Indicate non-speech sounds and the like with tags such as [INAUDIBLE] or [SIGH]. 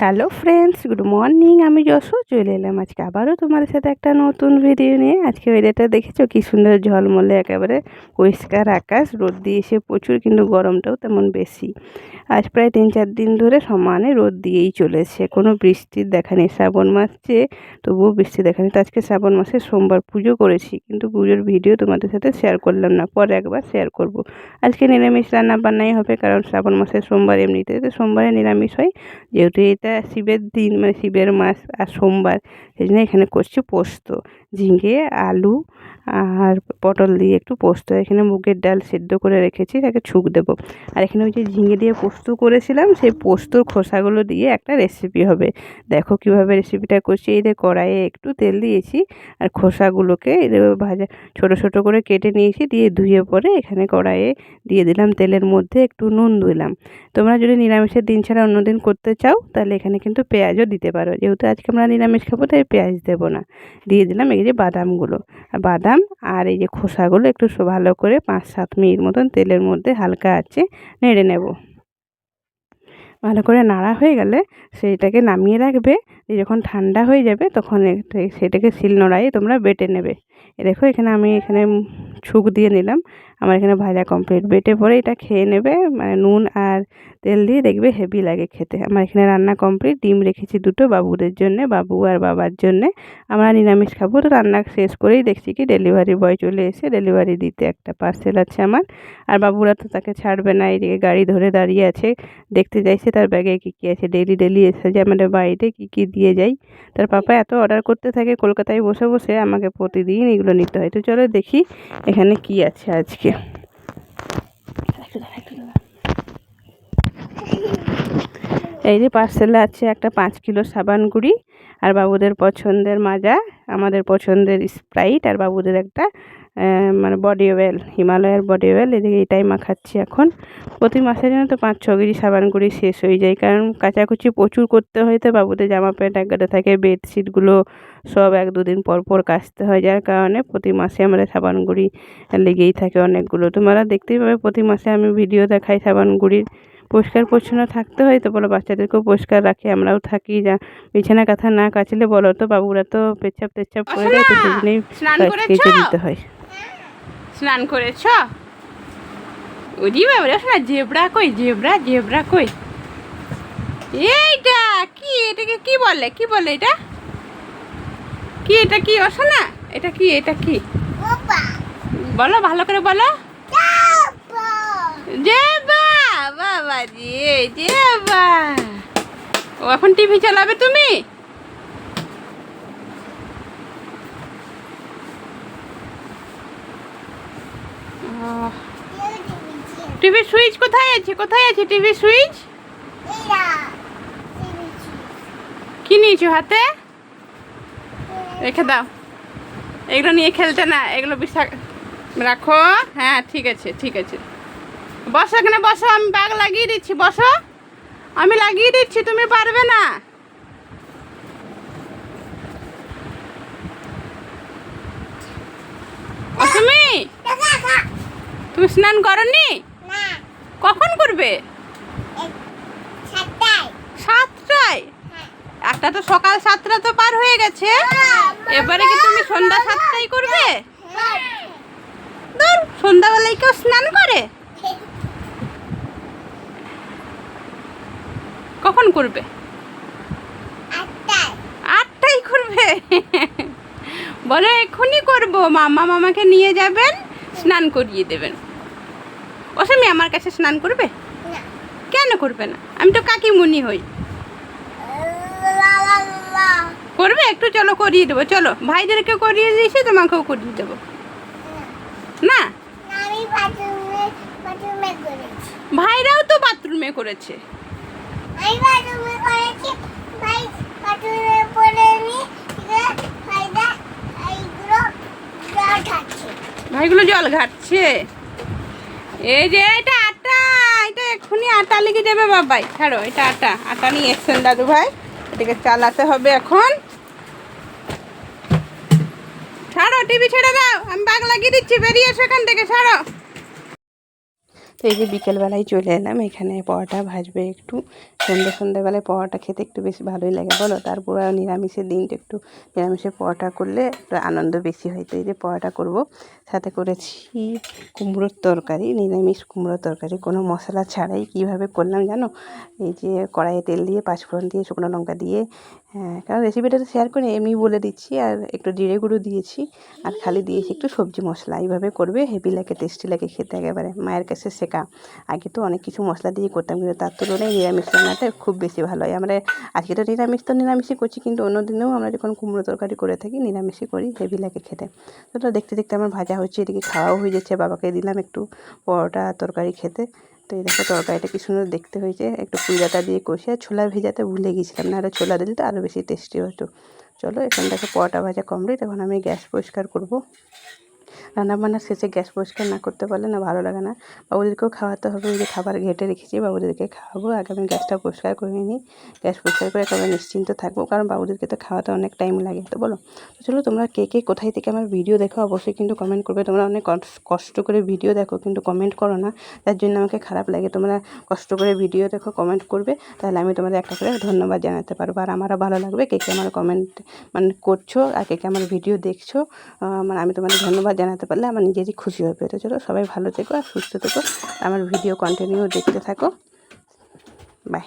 Hello friends good morning আমি যশো চলে এলাম আজকে আবারও তোমাদের সাথে একটা নতুন ভিডিও নিয়ে। আজকে ওয়েদারটা দেখেছ? কি সুন্দর ঝলমলে, একেবারে পরিষ্কার আকাশ। রোদ দিয়েছে প্রচুর, কিন্তু গরমটাও তেমন বেশি। আজ প্রায় তিন, চার দিন ধরে সমানে রোদ দিয়েই চলেছে। কোনো বৃষ্টির দেখা নেই। শ্রাবণ মাস যে, তবুও বৃষ্টি দেখা নেই। তো আজকে শ্রাবণ মাসে সোমবার পুজো করেছি। কিন্তু পুজোর ভিডিও তোমাদের সাথে শেয়ার করলাম না। পরে একবার শেয়ার করব। আজকে নিরামিষ রান্না বান্নাই হবে, কারণ শ্রাবণ মাসের সোমবার এমনিতে। তো সোমবারে নিরামিষ হয়। যেহেতু এটা শিবের দিন মানে শিবের মাস আর সোমবার। সেই জন্য এখানে করছি পোস্ত, ঝিঙে, আলু আর পটল দিয়ে একটু পোস্ত। এখানে মুগের ডাল সেদ্ধ করে রেখেছি, তাকে ছুক দেবো। আর এখানে ওই যে ঝিঙে দিয়ে পোস্ত করেছিলাম, সেই পোস্তর খোসাগুলো দিয়ে একটা রেসিপি হবে। দেখো কীভাবে রেসিপিটা করছি। এই যে কড়াইয়ে একটু তেল দিয়েছি আর খোসাগুলোকে ভাজা, ছোট ছোট করে কেটে নিয়েছি, দিয়ে ধুয়ে পরে এখানে কড়াইয়ে দিয়ে দিলাম তেলের মধ্যে একটু নুন দিলাম। তোমরা যদি নিরামিষের দিন ছাড়া অন্য দিন করতে চাও, তাহলে এখানে কিন্তু পেঁয়াজও দিতে পারো। যেহেতু আজকে আমরা নিরামিষ খাব, তাই পেঁয়াজ দেবো না। দিয়ে দিলাম এই যে বাদামগুলো। বাদাম আর এই যে খোসাগুলো একটু ভালো করে পাঁচ সাত মিনিট মতন তেলের মধ্যে হালকা আছে নেড়ে নেব। ভালো করে নাড়া হয়ে গেলে সেইটাকে নামিয়ে রাখবে। যখন ঠান্ডা হয়ে যাবে, তখন সেটাকে শিল শিলনোড়ায় তোমরা বেটে নেবে। দেখো, এখানে আমি এখানে ছুক দিয়ে নিলাম। আমার এখানে ভাজা কমপ্লিট বেটে পরে এটা খেয়ে নেবে মানে নুন আর তেল দিয়ে দেখবে হেভি লাগে খেতে। আমার এখানে রান্না কমপ্লিট ডিম রেখেছি দুটো বাবুদের জন্যে, বাবু আর বাবার জন্যে। আমরা নিরামিষ খাব তো রান্না শেষ করেই দেখছি কি ডেলিভারি বয় চলে এসে ডেলিভারি দিতে একটা পার্সেল আছে আমার। আর বাবুরা তো তাকে ছাড়বে না, এদিকে গাড়ি ধরে দাঁড়িয়ে আছে। দেখতে চাইছে তার ব্যাগে কী কী আছে। ডেলি ডেলি এসে যে আমাদের বাড়িতে কী কী দিয়ে যাই। তার পাপা এত অর্ডার করতে থাকে, কলকাতায় বসে বসে আমাকে প্রতিদিন এগুলো নিতে হয়। তো চলো দেখি এখানে কি আছে আজকে। এই যে পার্সেলে আছে একটা পাঁচ কিলো সাবান গুঁড়ি আর বাবুদের পছন্দের মাজা, আমাদের পছন্দের স্প্রাইট আর বাবুদের একটা মানে বডি অয়েল হিমালয়ের বডি অয়েল এদিকে এটাই মাখাচ্ছি এখন। প্রতি মাসের জন্য তো পাঁচ ছ কেজি সাবান গুঁড়ি শেষ হয়ে যায়, কারণ কাচাকুচি প্রচুর করতে হয় তো, বাবুদের জামা প্যান্ট একগাতে থাকে, বেডশিটগুলো সব এক দুদিন পর পর কাচতে হয়, যার কারণে প্রতি মাসে আমাদের সাবান গুঁড়ি লেগেই থাকে অনেকগুলো। তোমরা দেখতেই পাবে, প্রতি মাসে আমি ভিডিও দেখাই সাবান গুঁড়ির পরিষ্কার পরিচ্ছন্ন থাকতে হয় তো বলো বাচ্চাদেরকেও পরিষ্কার রাখি আমরাও থাকি যা বিছানা কাঁথা না কাচলে বলো তো বাবুরা তো পেচ্ছাপ টেচ্ছাপ করে দেয় তো সেজন্যই কেচে দিতে হয়। স্নান করেছ? ওরি বাবা শোনা জেবরা কই জেবরা জেবরা কই? এইটা কি এটাকে কি বলে কি বলে এটা? কি এটা কি অশোনা এটা কি এটা কি? বলো ভালো করে বলো। জেবা ও এখন টিভি চালাবে তুমি? টিভি সুইচ কোথায় আছে? কোথায় আছে টিভি সুইচ? কি নিয়েছো হাতে? রেখে দাও। এগুলো নিয়ে খেলতে না এগুলো বিশাখ রাখো। হ্যাঁ ঠিক আছে ঠিক আছে। বসো এখানে বসো আমি ব্যাগ লাগিয়ে দিচ্ছি বসো। আমি লাগিয়ে দিচ্ছি তুমি পারবে না। অসমি তুমি স্নান করনি? কখন করবে? সাতটায়। একটা তো সকাল সাতটা তো পার হয়ে গেছে। এবারে কি তুমি সন্ধ্যা সাতটায় করবে? ধর সন্ধ্যাবেলায় কেউ স্নান করে? [LAUGHS] কখন করবে? আটটাই করবে? বলো এক্ষুনি করব। মামা মামাকে নিয়ে যাবেন স্নান করিয়ে দেবেন। অসমি আমার কাছে স্নান করবে? কেন করবে না? আমি তো কাকিমুনি হই। করবে? একটু চলো করিয়ে দেবো। চলো ভাইদেরকে করিয়ে দিয়েছি তোমাকেও করিয়ে দেবো। না। ভাইরাও তো বাথরুমে করেছে। ভাইগুলো জল ঘাটছে। এই যে এটা আটা, এটা এক্ষুনি আটা লিখে দেবে বাবাই। ছাড়ো, এটা আটা আটা নিয়ে এসছেন দাদু ভাই। এটাকে চালাতে হবে এখন। ছাড়ো, টিভি ছেড়ে দাও, আমি বাগ লাগিয়ে দিচ্ছি, বেরিয়ে এসো এখান থেকে, ছাড়ো। তো এই যে বিকেলবেলায় চলে এলাম, এখানে পরোটা ভাজবে একটু। সন্ধ্যে সন্ধ্যেবেলায় পরোটা খেতে একটু বেশি ভালোই লাগে, বলো? তারপর নিরামিষের দিনটা একটু নিরামিষের পরোটা করলে একটু আনন্দ বেশি হয়। তো এই যে পরোটা করব, সাথে করেছি কুমড়োর তরকারি, নিরামিষ কুমড়োর তরকারি। কোনো মশলা ছাড়াই কীভাবে করলাম জানো? এই যে কড়াইয়ে তেল দিয়ে, পাঁচফোড়ন দিয়ে, শুকনো লঙ্কা দিয়ে হ্যাঁ কারণ রেসিপিটা তো শেয়ার করে, এমনি বলে দিচ্ছি, আর একটু জিরে গুঁড়ো দিয়েছি, আর খালি দিয়েছি একটু সবজি মশলা। এইভাবে করবে, হেভি লাগে টেস্টি লাগে, খেতে একেবারে। মায়ের কাছে শেখা। আগে তো অনেক কিছু মশলা দিয়ে করতাম, কিন্তু তার তুলনায় নিরামিষ রান্নাটা খুব বেশি ভালো হয়। আমরা, আজকে তো নিরামিষ তো নিরামিষই করছি, কিন্তু অন্য দিনেও আমরা যখন কুমড়ো তরকারি করে থাকি, নিরামিষই করি, হেভি লাগে খেতে। তো দেখতে দেখতে আমার ভাজা হচ্ছে, এদিকে খাওয়াও হয়ে যাচ্ছে, বাবাকে দিলাম একটু পরোটা, তরকারি খেতে। তো এই দেখো তরকারিটা কি সুন্দর দেখতে হয়েছে। একটু পুইরাটা দিয়ে কষে আর ছোলা ভেজাতে ভুলে গেছিলাম না আর ছোলা দিলে তো আরও বেশি টেস্টি হতো। চলো এখান থেকে পটা ভাজা কমপ্লিট এখন আমি গ্যাস পরিষ্কার করব। রান্নাবান্নার শেষে গ্যাস পরিষ্কার না করতে পারলে না ভালো লাগে না। বাবুদেরকেও খাওয়াতে হবে ওই যে খাবার ঘেটে রেখেছি, বাবুদেরকে খাওয়াবো। আগে আমি গ্যাসটা পরিষ্কার করে নিই গ্যাস পরিষ্কার করে একেবারে নিশ্চিন্ত থাকব, কারণ বাবুদেরকে তো খাওয়াতে অনেক টাইম লাগে। তো বলো, তো চলো তোমরা কে কে কোথায় থেকে আমার ভিডিও দেখো, অবশ্যই কিন্তু কমেন্ট করবে। তোমরা অনেক কষ্ট করে ভিডিও দেখো, কিন্তু কমেন্ট করো না। তার জন্য আমাকে খারাপ লাগে। তোমরা কষ্ট করে ভিডিও দেখো কমেন্ট করবে, তাহলে আমি তোমাদের একটা করে ধন্যবাদ জানাতে পারব। আর আমারও ভালো লাগবে কে কে আমার কমেন্ট মানে করছ আর কে কে আমার ভিডিও দেখছ। মানে আমি তোমাদের ধন্যবাদ জানাতে পারলে আমার নিজেরই খুশি হবে তো চলো সবাই ভালো থেকো আর সুস্থ থেকো। আমার ভিডিও কন্টিনিউ দেখতে থাকো। বাই